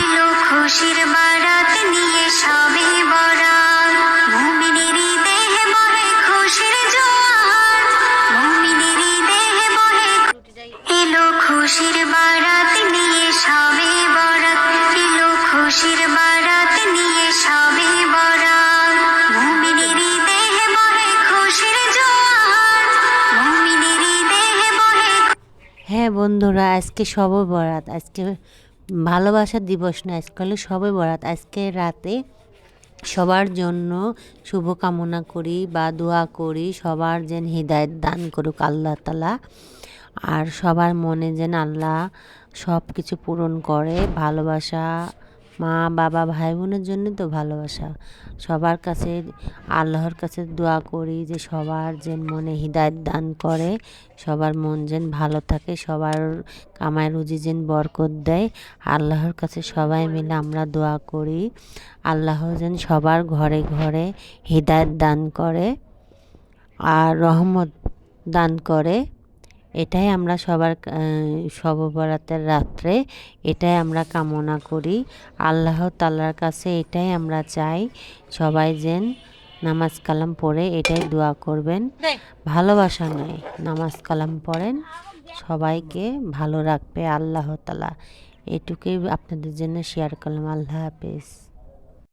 এলো খুশির বারাত নিয়ে সবে বরাত। মুমিনেরই দেহে বহে খুশির জোয়ার। মুমিনেরই দেহে বহে এলো খুশির বারাত নিয়ে সবে বরাত। এলো খুশির বারাত হ্যাঁ বন্ধুরা, আজকে সব বরাত আজকে ভালোবাসার দিবস না, আজকে হলে সবে বরাত আজকে রাতে সবার জন্য শুভকামনা করি বা দোয়া করি, সবার যেন হৃদায়ত দান করুক আল্লাহ তালা। আর সবার মনে যেন আল্লাহ সব কিছু পূরণ করে, ভালোবাসা মা, বাবা ভাই বোনের জন্য তো ভালোবাসা। সবার কাছে, আল্লাহর কাছে দোয়া করি যে সবার যেন মনে হৃদায়ত দান করে, সবার মন যেন ভালো থাকে, সবার কামায় রুজি যেন বরকত দেয়। আল্লাহর কাছে সবাই মিলে আমরা দোয়া করি। আল্লাহ যেন সবার ঘরে ঘরে হৃদায়ত দান করে আর রহমত দান করে। এটাই আমরা সবার সববরাতের রাত্রে এটাই আমরা কামনা করি। আল্লাহ তাল্লার কাছে এটাই আমরা চাই। সবাই যেন নামাজ কালাম পড়ে এটাই দোয়া করবেন। ভালোবাসা নয় নামাজ কালাম পড়েন। সবাইকে ভালো রাখবে আল্লাহ তালা এটুকুই আপনাদের জন্য শেয়ার করলাম। আল্লাহ হাফেজ।